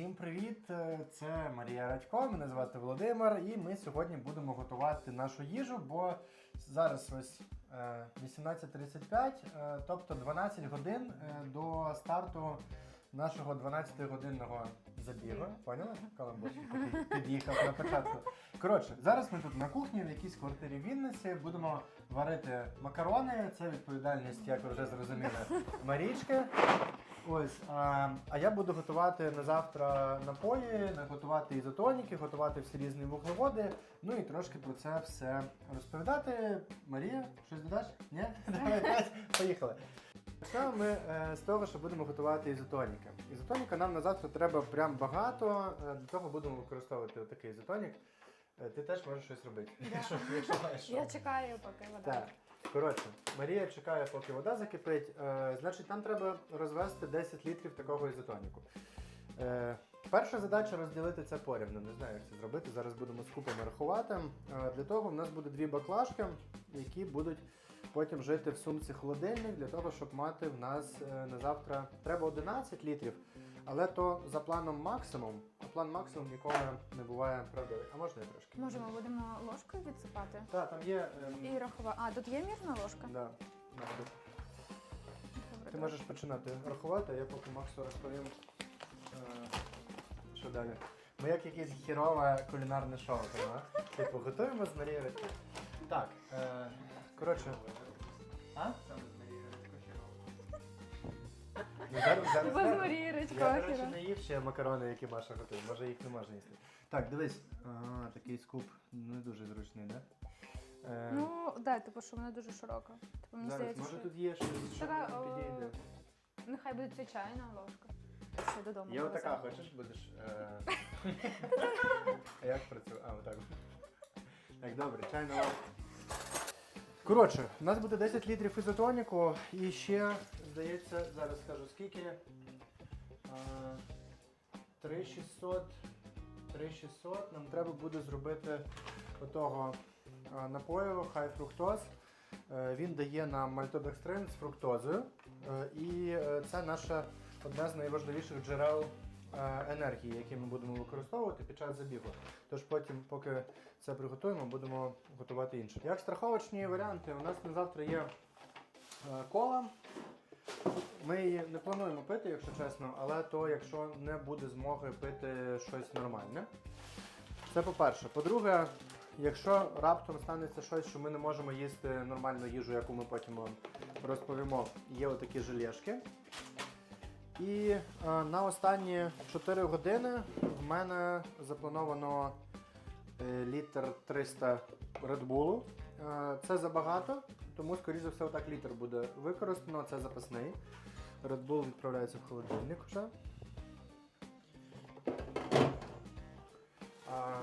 Всім привіт! Е, Це Марія Радько, мене звати Володимир, і ми сьогодні будемо готувати нашу їжу, бо зараз ось е, 18.35, е, тобто 12 годин е, до старту нашого 12-годинного забігу. Поняли? Каламбур під'їхав на початку. Коротше, зараз ми тут на кухні в якійсь квартирі в Вінниці будемо варити макарони. Це відповідальність, як ви вже зрозуміли, Марічки. Ось, а, а я буду готувати на завтра напої, готувати ізотоніки, готувати всі різні вуглеводи. Ну і трошки про це все розповідати. Марія, щось додаш? Ні? Давай, поїхали. Почнемо ми е, з того, що будемо готувати ізотоніки. Ізотоніка нам на завтра треба прям багато. Е, Для того будемо використовувати такий ізотонік. Е, Ти теж можеш щось робити, якщо, якщо маєш. що. Я чекаю, поки вода. Так. Коротше, Марія чекає, поки вода закипить. Е, значить, нам треба розвести 10 літрів такого ізотоніку. Е, перша задача розділити це порівну. Не знаю, як це зробити. Зараз будемо з купами рахувати. Е, для того в нас буде дві баклажки, які будуть потім жити в сумці холодильник, для того, щоб мати в нас е, на завтра треба 11 літрів. Але то за планом максимум, а план максимум ніколи не буває правдивий. А можна я трошки? Може, ми будемо ложкою відсипати? Так, там є. ем, І рахувати. А, тут є мірна ложка? Да. тут. Добре, Ти можеш починати рахувати, а я поки Максу розповім, е, що далі. Ми як якесь хірове кулінарне шоу, правда? Типу, готуємо з Марією Так, е, коротше. А? Ну, зараз, зараз, Без зараз. Марії Я, до речі, Хіра. не їв ще макарони, які Маша готує. Може їх не можна їсти. Так, дивись. Такий скуп не дуже зручний, да? Е, Ну, да, типу, що вона дуже широка. Типу, мені зараз, здається, може що тут є щось, що Така, о, підійде. нехай буде ця чайна ложка. Все додому. Є отака, хочеш будеш. е, А як працює? А, отак. Так, добре, чайна ложка. Коротше, у нас буде 10 літрів ізотоніку і ще, здається, зараз скажу скільки. 3600. 3600 нам треба буде зробити отого напою хай фруктоз. Е, Він дає нам мальтодекстрин з фруктозою. Е, І е, це наша одне з найважливіших джерел енергії, які ми будемо використовувати під час забігу. Тож потім, поки це приготуємо, будемо готувати інше. Як страховочні варіанти, у нас на завтра є кола. Ми її не плануємо пити, якщо чесно, але то, якщо не буде змоги пити щось нормальне. Це по-перше. По-друге, якщо раптом станеться щось, що ми не можемо їсти нормальну їжу, яку ми потім вам розповімо, є отакі желешки. І е, на останні 4 години в мене заплановано е, літр 300 Red Bull. Е, це забагато, тому, скоріше за все, отак літр буде використано. Це запасний. Red Bull відправляється в холодильник вже. А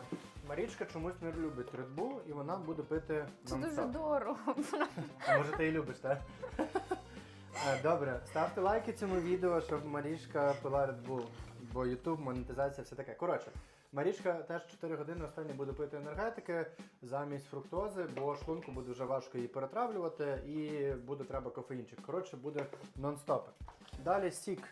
Марічка чомусь не любить Red Bull і вона буде пити Це non-stop. дуже дорого. А може ти її любиш, так? Добре, ставте лайки цьому відео, щоб Марічка пила Red Bull, бо YouTube, монетизація, все таке. Коротше, Марічка теж 4 години останні буде пити енергетики замість фруктози, бо шлунку буде вже важко її перетравлювати і буде треба кофеїнчик. Коротше, буде нон-стоп. Далі сік.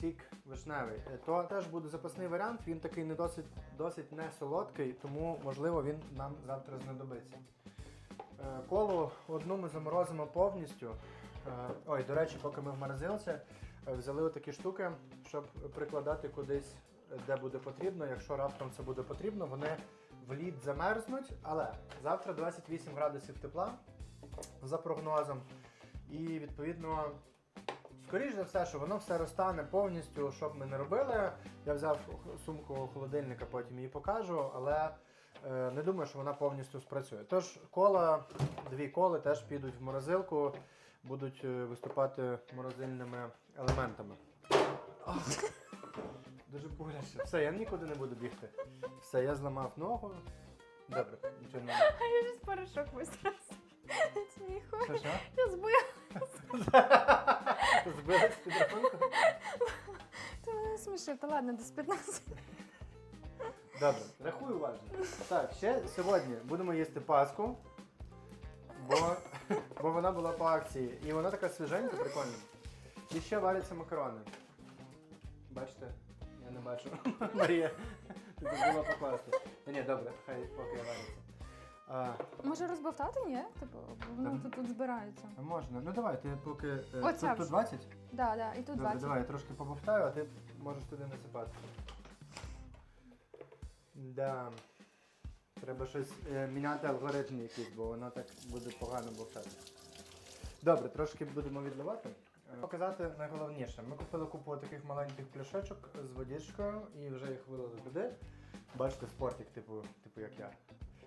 Сік вишневий. Е, То теж буде запасний варіант. Він такий не досить, досить не солодкий, тому можливо він нам завтра знадобиться. Е, Колу одну ми заморозимо повністю. Е, Ой, до речі, поки ми в морозилці, взяли такі штуки, щоб прикладати кудись, де буде потрібно. Якщо раптом це буде потрібно, вони в лід замерзнуть. Але завтра 28 градусів тепла за прогнозом. І відповідно, скоріш за все, що воно все розтане повністю, що б ми не робили. Я взяв сумку холодильника, потім її покажу, але е, не думаю, що вона повністю спрацює. Тож кола, дві коли теж підуть в морозилку, будуть е, виступати морозильними елементами. Дуже боляче. Все, я нікуди не буду бігти. Все, я зламав ногу. Добре, нічого не. А я щось порошок вистрас. Сміху. Що, що? Я збила. Збилась під рахунку? Ти мене смішив. Та ладно, десь 15. Добре, рахуй уважно. Так, ще сьогодні будемо їсти паску, бо, бо вона була по акції. І вона така свіженька, прикольна. І ще варяться макарони. Бачите, не бачу. Марія, ти забула покласти. Та ні, добре, хай поки вариться. А, Може розбавтати, ні? Типу, воно тут, тут збирається. можна. Ну давай, ти поки. е, Оця тут, тут вже. 20? Да, да, і тут Добре, 20. давай, я трошки побовтаю, а ти можеш туди насипати. Да. Треба щось е, міняти алгоритм якийсь, бо воно так буде погано бовтати. Добре, трошки будемо відливати. Показати найголовніше. Ми купили купу таких маленьких пляшечок з водичкою і вже їх вилили туди. Бачите, спортик, типу, типу як я.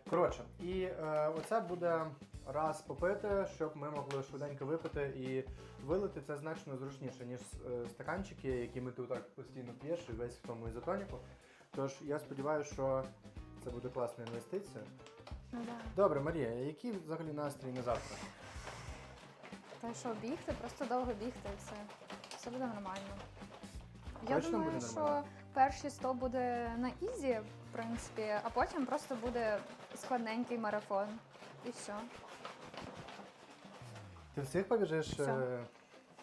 Коротше, і е, оце буде раз попити, щоб ми могли швиденько випити і вилити це значно зручніше, ніж е, стаканчики, які ми тут так постійно п'єш і весь в тому ізотоніку. Тож я сподіваюся, що це буде класна інвестиція. Ну, да. Добре, Марія, який взагалі настрій на завтра? Та що, бігти, просто довго бігти і все. Все буде нормально. Я Точно думаю, буде що нормально? перші 100 буде на ізі, в принципі, а потім просто буде складненький марафон. І все. Ти всіх побіжиш Все. е,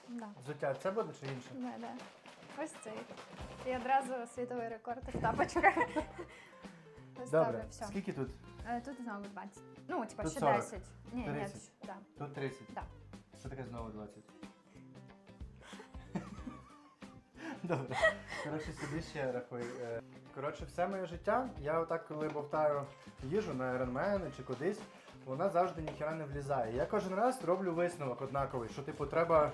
Да. взуття? Це буде чи інше? Да, да. Ось цей. І одразу світовий рекорд в тапочках. Поставлю, Добре, все. скільки тут? Е, Тут знову 20. Ну, типа, Тут ще 40. 10. Ні, ні, 30. да. Тут 30. Да. Що таке знову 20? Добре. Коротше, сиди ще рахуй. Е, Коротше, все моє життя, я отак, коли бовтаю їжу на Ironman чи кудись, вона завжди ніхіра не влізає. Я кожен раз роблю висновок однаковий, що типу треба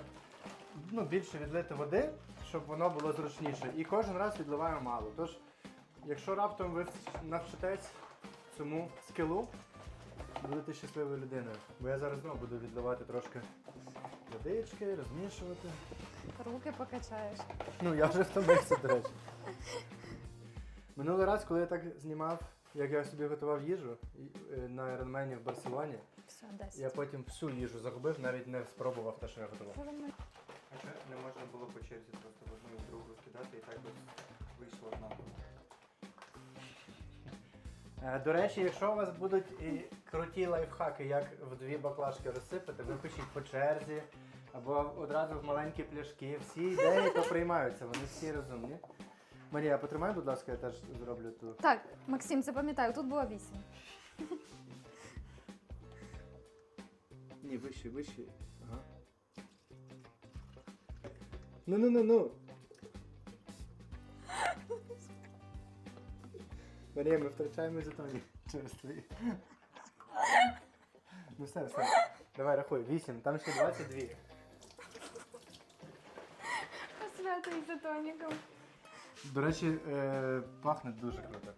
ну, більше відлити води, щоб воно було зручніше. І кожен раз відливаю мало. Тож, якщо раптом ви навчитесь цьому скилу, будете щасливою людиною. Бо я зараз знову буду відливати трошки водички, розмішувати. Руки покачаєш. Ну, я вже втомився, до речі. Минулий раз, коли я так знімав, як я собі готував їжу е, на Ironman в Барселоні, Все, 10. я потім всю їжу загубив, навіть не спробував те, що я готував. А що не можна було по черзі просто в одну і в другу скидати і так би вийшло однаково. Е, До речі, якщо у вас будуть і круті лайфхаки, як в дві баклажки розсипати, ви пишіть по черзі або одразу в маленькі пляшки. Всі ідеї то приймаються, вони всі розумні. Марія, потримай, будь ласка, я теж зроблю ту. Так, Максим, запам'ятаю, тут було 8. Ні, вище, вище. Ага. Ну ну ну ну. Марія, ми втрачаємо жетоні через твої. Ну все, все. Давай рахуй. 8, там ще 22. Посвято ізотоніком. До речі, е, пахне дуже круто.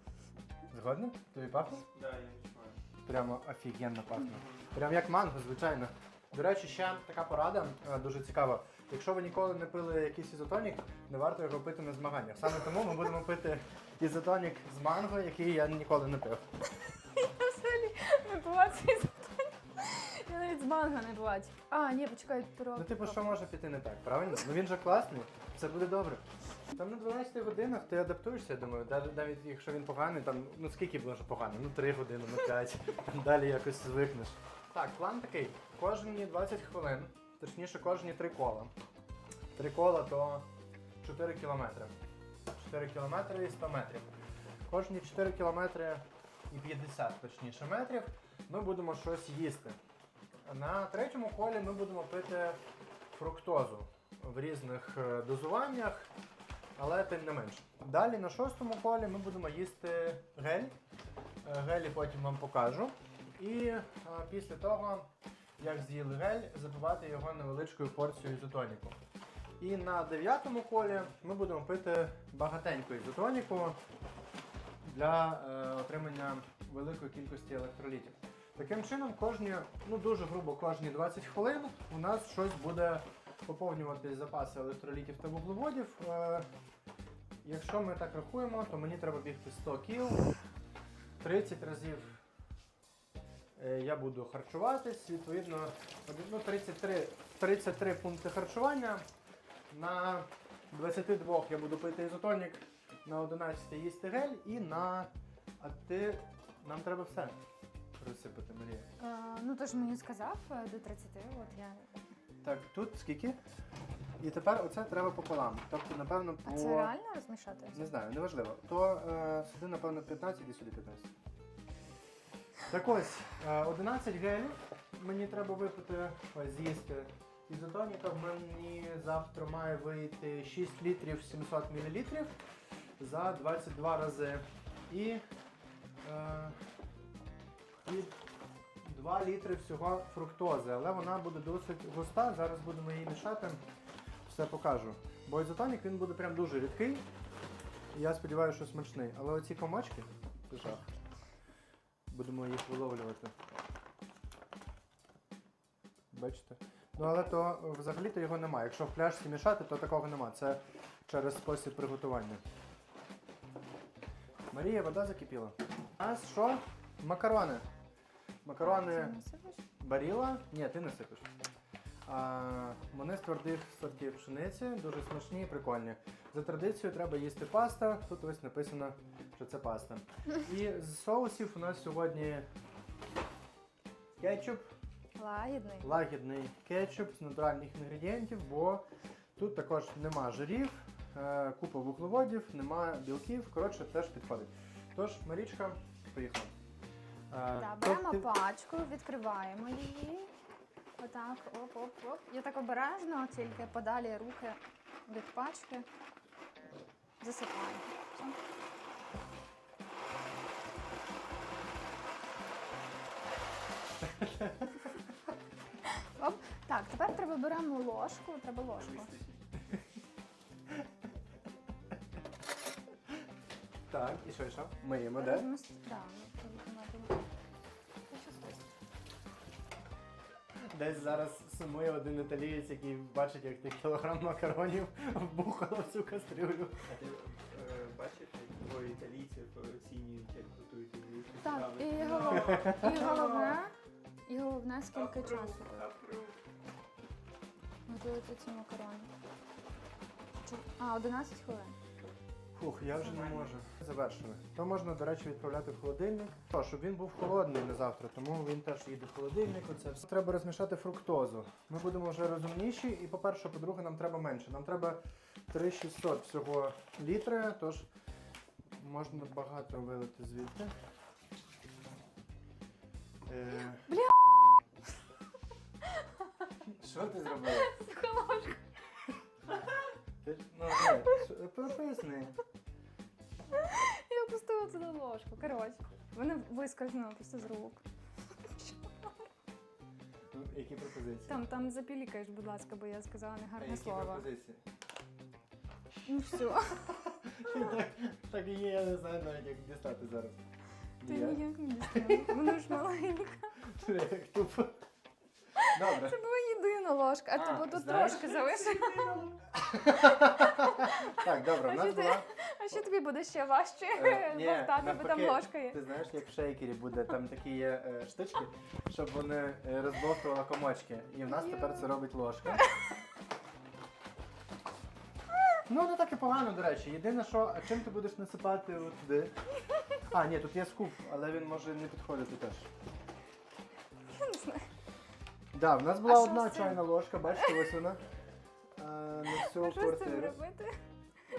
Згодна? Тобі пахне? Да, я відчуваю. Прямо офігенно пахне. Прям як манго, звичайно. До речі, ще така порада е, дуже цікава. Якщо ви ніколи не пили якийсь ізотонік, не варто його пити на змаганнях. Саме тому ми будемо пити ізотонік з манго, який я ніколи не пив. Я взагалі не пила цей ізотонік. Я навіть з манго не пила. А, ні, почекай, пирог. Ну, типу, що може піти не так, правильно? Ну він же класний, все буде добре. Там на 12 годинах ти адаптуєшся, я думаю, навіть, якщо він поганий, там ну скільки може поганий? Ну 3 години, ну 5, там далі якось звикнеш. Так, план такий. Кожні 20 хвилин, точніше кожні 3 кола. 3 кола то 4 кілометри. 4 кілометри і 100 метрів. Кожні 4 кілометри і 50 точніше метрів ми будемо щось їсти. На третьому колі ми будемо пити фруктозу в різних е, дозуваннях, але тим не менш. Далі на шостому колі ми будемо їсти гель. Е, Гелі потім вам покажу. І е, після того, як з'їли гель, запивати його невеличкою порцією ізотоніку. І на дев'ятому колі ми будемо пити багатеньку ізотоніку для е, отримання великої кількості електролітів. Таким чином, кожні, ну дуже грубо, кожні 20 хвилин у нас щось буде поповнювати запаси електролітів та вуглеводів. Е, якщо ми так рахуємо, то мені треба бігти 100 кіл, 30 разів е, я буду харчуватись, відповідно, ну, 33, 33 пункти харчування. На 22 я буду пити ізотонік, на 11 їсти гель і на. А ти. Нам треба все розсипати, Марія. Е, ну, то ж мені сказав е, до 30, от я. Так, тут скільки? І тепер оце треба пополам. Тобто, напевно, по. А це реально розмішати? Не знаю, неважливо. То е, сюди, напевно, 15 і сюди 15. Так ось, е, 11 гелів мені треба випити, ось з'їсти ізотоніка. В мені завтра має вийти 6 літрів 700 мл за 22 рази. І, е, і 2 літри всього фруктози, але вона буде досить густа. Зараз будемо її мішати. Все покажу. Бо ізотонік він буде прям дуже рідкий. Я сподіваюся, що смачний. Але оці комочки, жах. Будемо їх виловлювати. Бачите? Ну але то взагалі-то його немає. Якщо в пляшці мішати, то такого нема. Це через спосіб приготування. Марія, вода закипіла. Нас що? Макарони. Макарони. Баріла? Ні, ти не сипеш. А, вони з твердих сортів пшениці, дуже смачні і прикольні. За традицією треба їсти паста. Тут ось написано, що це паста. І з соусів у нас сьогодні кетчуп, Лагідний. лагідний кетчуп з натуральних інгредієнтів, бо тут також нема жирів, е, купа вуглеводів, нема білків. Коротше, теж підходить. Тож, Марічка, поїхала. Да, беремо ти- пачку, відкриваємо її. Отак, оп-оп-оп. Я так обережно, тільки подалі руки від пачки. Засипаємо. Все. Оп. Так, тепер треба беремо ложку. Треба ложку. Так, і що, і що? Миємо, де? Розміс- Да, Десь зараз сумує один італієць, який бачить, як ти кілограм макаронів вбухало в цю кастрюлю. А ти е, бачиш, як двоє італійців оцінюють, як готують італійські Так, страви? і головне, і головне, і головне, скільки часу готуються ці макарони. А, 11 хвилин. Фух, я вже не можу. Завершили. То можна, до речі, відправляти в холодильник. То, щоб він був холодний на завтра, тому він теж їде в холодильник. Оце все. Треба розмішати фруктозу. Ми будемо вже розумніші, і по-перше, по-друге, нам треба менше. Нам треба 3600 всього літри, тож можна багато вилити звідти. Е... Бля! Що ти зробила? Ложка. Ти ж- Ну, ні, що- поясни. Я опустила туди ложку. Коротше, вона вискользнула просто з рук. Ну, Які пропозиції? Там, там запілікаєш, будь ласка, бо я сказала А негарне які слово. пропозиції? Ну все, так, так і є, я не знаю навіть, як дістати зараз. ти ніяк не дістанеш. Воно ж маленька. Як тупо. Добре. Це була єдина ложка, а А, ти бо тут знаєш, трошки залишив. Так, добре, в А нас була. А що тобі буде ще важче Е, ні, ковтати, бо там навпаки, ложка є. Ти знаєш, як в шейкері буде, там такі є е, штучки, щоб вони е, розбовтували комочки. І в нас тепер це робить ложка. Ну, не так і погано, до речі. Єдине, що, а чим ти будеш насипати от туди? А, ні, тут є скуп, але він може не підходити теж. Да, в нас була А що одна з цим? чайна ложка, бачите, ось вона. е, На всю А що з цим квартиру. робити? Е,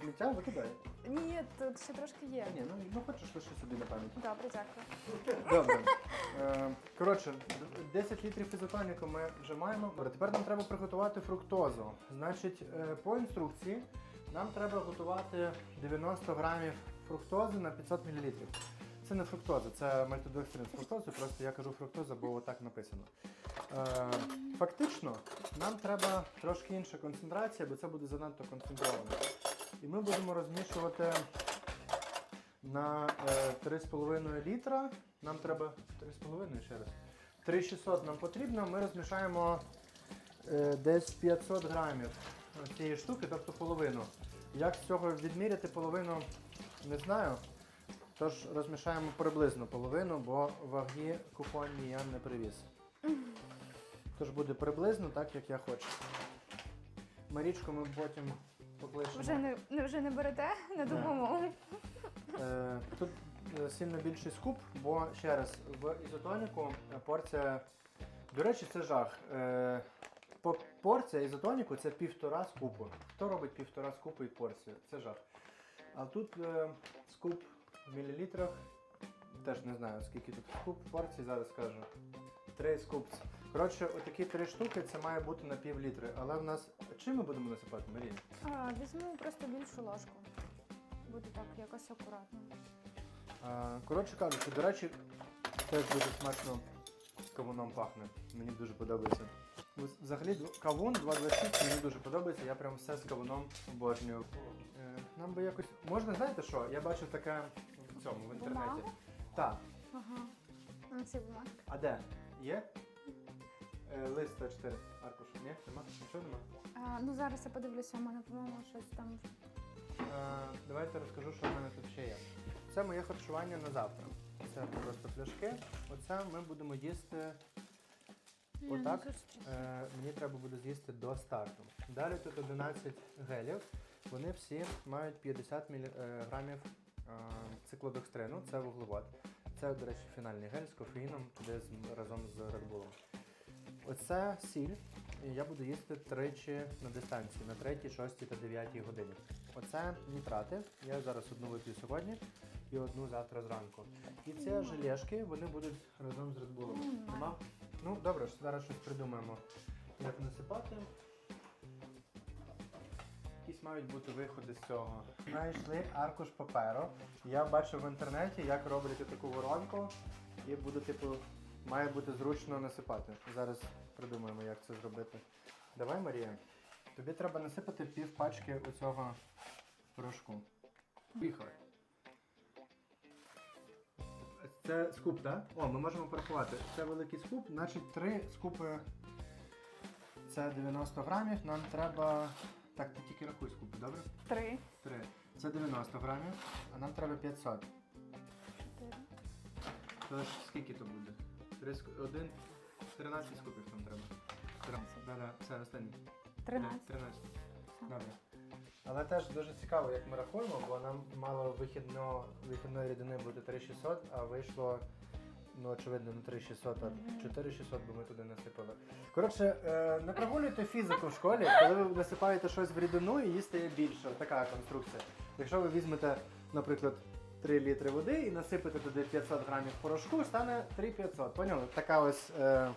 Сміття викидай. Ні, тут ще трошки є. Ні, ну, ну хочеш лише собі на пам'ять. Добре, дякую. Добре. Е, коротше, 10 літрів ізотоніку ми вже маємо. Добре, Тепер нам треба приготувати фруктозу. Значить, е, по інструкції нам треба готувати 90 грамів фруктози на 500 мл. Це не фруктоза, це мальтодекстрин з фруктозою, просто я кажу фруктоза, бо отак написано. Е, фактично, нам треба трошки інша концентрація, бо це буде занадто концентровано. І ми будемо розмішувати на е, 3,5 літра. Нам треба 3,5 ще раз. 3,600 нам потрібно. Ми розмішаємо е, десь 500 грамів цієї штуки, тобто половину. Як з цього відміряти половину, не знаю. Тож розмішаємо приблизно половину, бо ваги купонні я не привіз. Тож буде приблизно так, як я хочу. Марічку ми потім покличемо. Вже не, не- вже не берете на допомогу. Е, Тут е, сильно більший скуп, бо ще раз, в ізотоніку е, порція. До речі, це жах. Е, по порція ізотоніку це півтора скупу. Хто робить півтора скупу і порцію? Це жах. А тут е, скуп в мілілітрах. Теж не знаю, скільки тут скуп порцій, зараз скажу. Три скупці. Коротше, отакі три штуки це має бути на пів літри. Але в нас. Чим ми будемо насипати, Марія? А, візьму просто більшу ложку. Буде так якось акуратно. А, коротше кажучи, до речі, теж дуже смачно кавуном пахне. Мені дуже подобається. Вз- Взагалі кавун 226 мені дуже подобається, я прям все з кавуном обожнюю. Е, Нам би якось. Можна, знаєте що? Я бачив таке в цьому в інтернеті. Так. Ага. Ну, це бумажка. А де? Є? Е, лист А4 аркуш. Ні? Нема? Нічого нема? А, ну зараз я подивлюся, у мене, по-моєму, щось там. Е, давайте розкажу, що в мене тут ще є. Це моє харчування на завтра. Це просто пляшки. Оце ми будемо їсти. Ні, Отак? ну. Е, мені треба буде з'їсти до старту. Далі тут 11 гелів. Вони всі мають 50 мг е, циклодокстрину, це вуглевод. Це, до речі, фінальний гель з кофеїном, туди разом з Red Bull. Оце сіль. Я буду їсти тричі на дистанції, на 3, 6 та 9 годині. Оце нітрати. Я зараз одну вип'ю сьогодні і одну завтра зранку. І це желешки, вони будуть разом з Red Bull. Ну, добре, зараз щось придумаємо. Як насипати. Мають бути виходи з цього. Знайшли аркуш паперу. Я бачив в інтернеті, як роблять таку воронку. І буде, типу, має бути зручно насипати. Зараз придумаємо, як це зробити. Давай, Марія. Тобі треба насипати пів пачки оцього порошку. Поїхали. Це скуп, так? О, ми можемо порахувати. Це великий скуп, значить три скупи. Це 90 грамів. Нам треба. Так, ти тільки рахуй скупи, добре? Три. Три. Це 90 грамів, а нам треба 500. Чотири. Тож скільки то буде? Три ску- Один. 13 скупів нам треба. Тринадцять. Да-да, це останній. Тринадцять. 13. Добре. Але теж дуже цікаво, як ми рахуємо, бо нам мало вихідно, вихідної рідини бути 3600, а вийшло, ну очевидно, не 3600, а 4600, бо ми туди насипали. Коротше, е, не прогулюйте фізику в школі, коли ви насипаєте щось в рідину і її стає більше. Така конструкція. Якщо ви візьмете, наприклад, 3 літри води і насипете туди 500 грамів порошку, стане 3500. Поняли? Така ось е,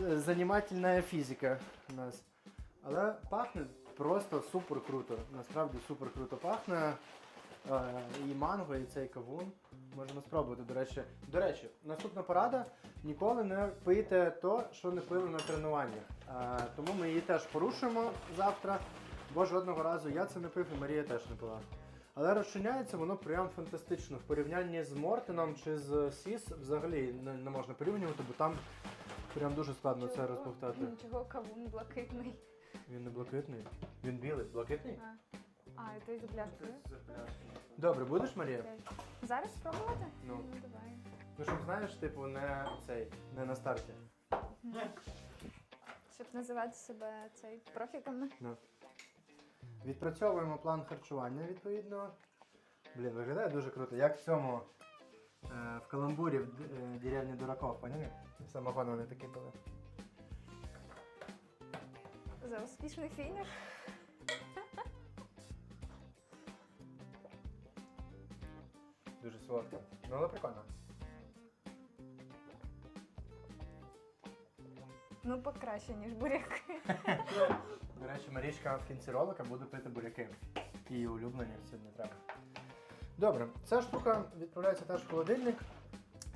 е, занімательна фізика у нас. Але пахне просто супер круто. Насправді супер круто пахне. Е, і манго, і цей кавун. Можемо спробувати, до речі. До речі, наступна порада: ніколи не пийте то, що не пили на тренуваннях. Е, тому ми її теж порушуємо завтра, бо жодного разу я це не пив і Марія теж не пила. Але розчиняється воно прям фантастично. В порівнянні з Мортином чи з Сіс взагалі не, можна порівнювати, бо там прям дуже складно це Чого? розповтати. Ну, Чого кавун блакитний? Він не блакитний. Він білий. Блакитний? А, а і ти з пляшкою? Добре, будеш, Марія? Зараз спробувати? Ну. давай. Ну, щоб знаєш, типу, не цей, не на старті. Щоб називати себе цей профіками. Ну. Відпрацьовуємо план харчування, відповідно. Блін, виглядає дуже круто. Як в цьому е, в каламбурі в д- е, деревні дураков, поняли? Самогон вони такі були. За успішний фініш. Дуже солодко. Ну, але прикольно. Ну, покраще, ніж буряки. До речі, Марічка в кінці ролика буде пити буряки. Її улюблені сьогодні треба. Добре, ця штука відправляється теж в холодильник.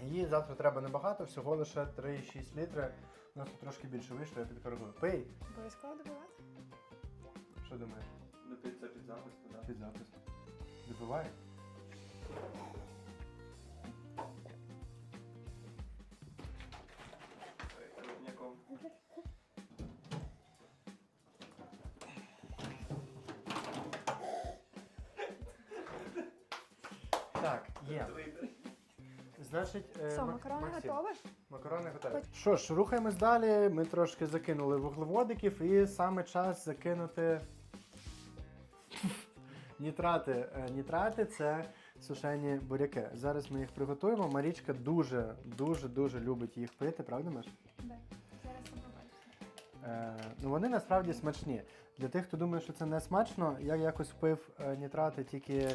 Її завтра треба небагато, всього лише 3,6 літри. У нас тут трошки більше вийшло, я тобі торгую. Пий! Обов'язково добивати? Що думаєш? Ну під це під запис, да. Під запис. Добивай. Так, є. Значить, е, Все, Мак- макарони Максим, готові? Макарони готові. Що ж, рухаємось далі. Ми трошки закинули вуглеводиків і саме час закинути нітрати. Е, Нітрати це сушені буряки. Зараз ми їх приготуємо. Марічка дуже, дуже, дуже любить їх пити, правда, Маш? Да. Зараз. Е, ну вони насправді смачні. Для тих, хто думає, що це не смачно, я якось пив е, нітрати тільки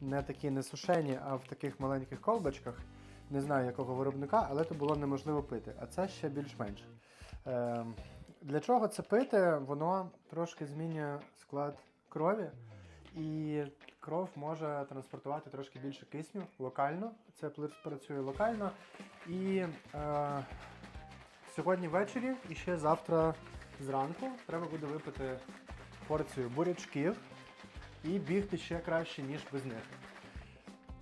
не такі не сушені, а в таких маленьких колбочках. Не знаю якого виробника, але то було неможливо пити. А це ще більш-менш. Е, для чого це пити? Воно трошки змінює склад крові, і кров може транспортувати трошки більше кисню локально. Це працює локально. І е, сьогодні ввечері і ще завтра зранку треба буде випити порцію бурячків і бігти ще краще, ніж без них.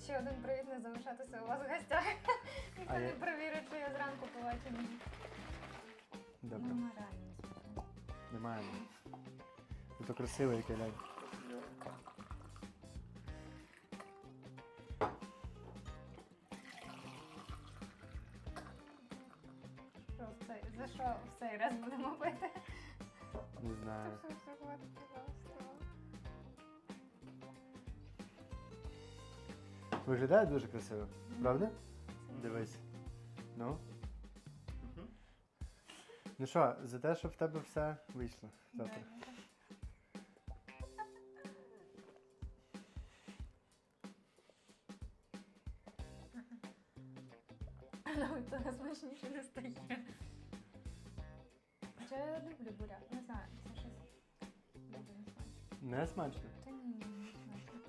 Ще один привіт не залишатися у вас в гостях. Ніхто не я- перевірить, що я зранку побачила. Добре, смачно. немає. Це красивий який За що в цей раз будемо пити? Не знаю. Все, все, пожалуйста. Виглядає дуже красиво, правда? Дивись. Ну. Ну що, за те, щоб в тебе все вийшло завтра. Ну, то смачніше не стає. Я люблю буряк, не знаю, це щось не смачно. Не смачно. Та ні, не смачно.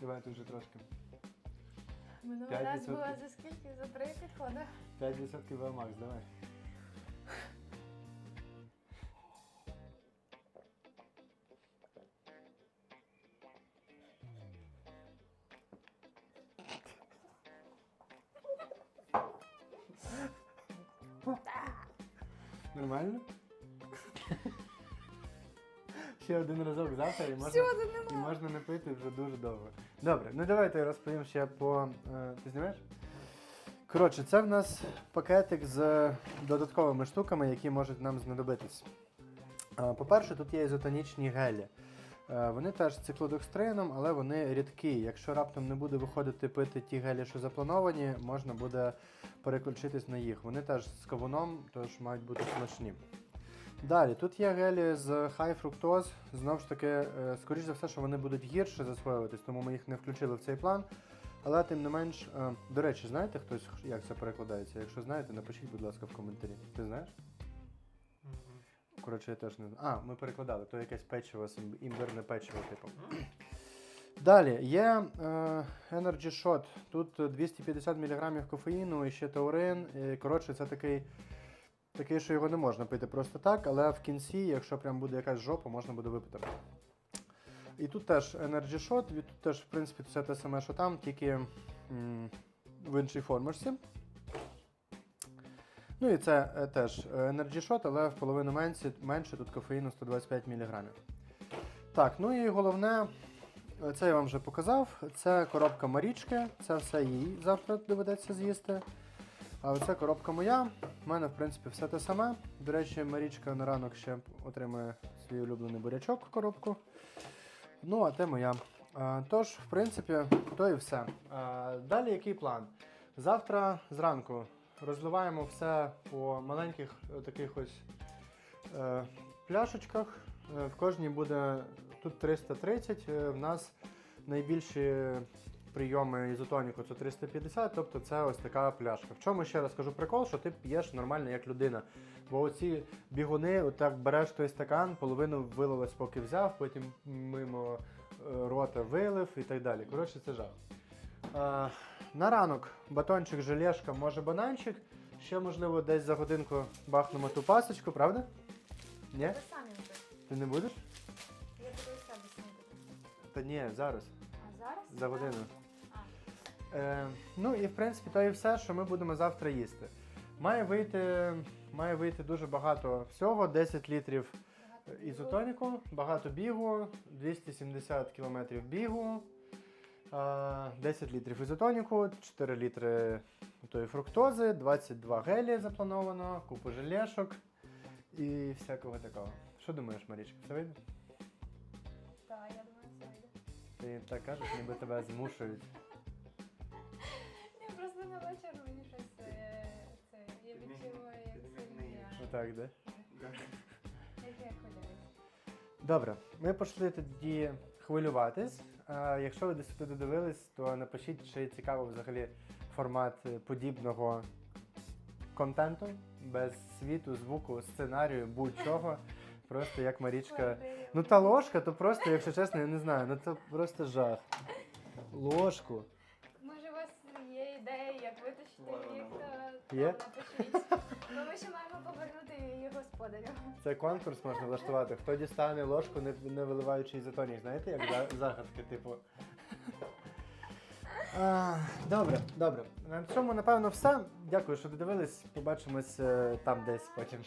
Давай тут вже трошки. Минулий П'ять раз відсотків. було за скільки? За три підходи. 5% Велмакс, давай. Нормально? Ще один разок завтра і можна, Всього і можна не пити вже дуже довго. Добре, ну давайте розповім ще по. е, Ти знімаєш? Коротше, це в нас пакетик з додатковими штуками, які можуть нам знадобитись. Е, По-перше, тут є ізотонічні гелі. Е, Вони теж з циклодокстрином, але вони рідкі. Якщо раптом не буде виходити пити ті гелі, що заплановані, можна буде переключитись на їх. Вони теж з кавуном, тож мають бути смачні. Далі, тут є гелі з high fructose. Знову ж таки, е, скоріш за все, що вони будуть гірше засвоюватись, тому ми їх не включили в цей план. Але тим не менш, е, до речі, знаєте хтось, як це перекладається? Якщо знаєте, напишіть, будь ласка, в коментарі. Ти знаєш? Коротше, я теж не знаю. А, ми перекладали, то якесь печиво, імбирне печиво, типу. Далі є е, Energy Shot. Тут 250 мг кофеїну і ще таурин. І, коротше, це такий, такий, що його не можна пити просто так, але в кінці, якщо прям буде якась жопа, можна буде випити. І тут теж Energy Shot, тут теж, в принципі, все те саме, що там, тільки м, в іншій формочці. Ну і це е, теж е, Energy Shot, але в половину менше, менше тут кофеїну 125 мг. Так, ну і головне, е, це я вам вже показав. Це коробка Марічки, це все їй завтра доведеться з'їсти. А оце коробка моя. У мене, в принципі, все те саме. До речі, Марічка на ранок ще отримає свій улюблений бурячок коробку. Ну, а те моя. А, тож, в принципі, то і все. А, далі який план? Завтра зранку розливаємо все по маленьких е, таких ось е, пляшечках. Е, в кожній буде тут 330. е, в нас найбільші прийоми ізотоніку це 350, тобто це ось така пляшка. В чому ще раз кажу прикол, що ти п'єш нормально як людина. Бо оці бігуни, отак береш той стакан, половину вилилось, поки взяв, потім мимо рота вилив і так далі. Коротше, це жах. На ранок батончик, желешка, може бананчик. Ще, можливо, десь за годинку бахнемо ту пасочку, правда? Ні? Ви самі вже. Ти не будеш? Я буду у себе снідати. Та ні, зараз, А зараз? за годину. Е, ну і в принципі то і все, що ми будемо завтра їсти. Має вийти, має вийти дуже багато всього, 10 літрів ізотоніку, багато бігу, 270 км бігу, 10 літрів ізотоніку, 4 літри тої фруктози, 22 гелі заплановано, купу желешок і всякого такого. Що думаєш, Марічка, все вийде? Так, я думаю, все вийде. Ти так кажеш, ніби тебе змушують. Ні, просто на вечір мені щось е, це. Я відчуваю, як підмігни їй. Отак, де? Як я. Добре, ми пішли тоді хвилюватись. Якщо ви десь сюди додивились, то напишіть, чи цікаво взагалі формат е, подібного контенту без світу, звуку, сценарію, будь-чого. Просто як Марічка. Ну та ложка, то просто, якщо чесно, я не знаю, ну це просто жах. Ложку. Є? Бо ми ще маємо повернути її господарю. Це конкурс можна влаштувати. Хто дістане ложку, не, не виливаючи ізотонік. Знаєте, як за- загадки, типу. А, добре, добре. На цьому, напевно, все. Дякую, що додивились. Побачимось е, там десь потім.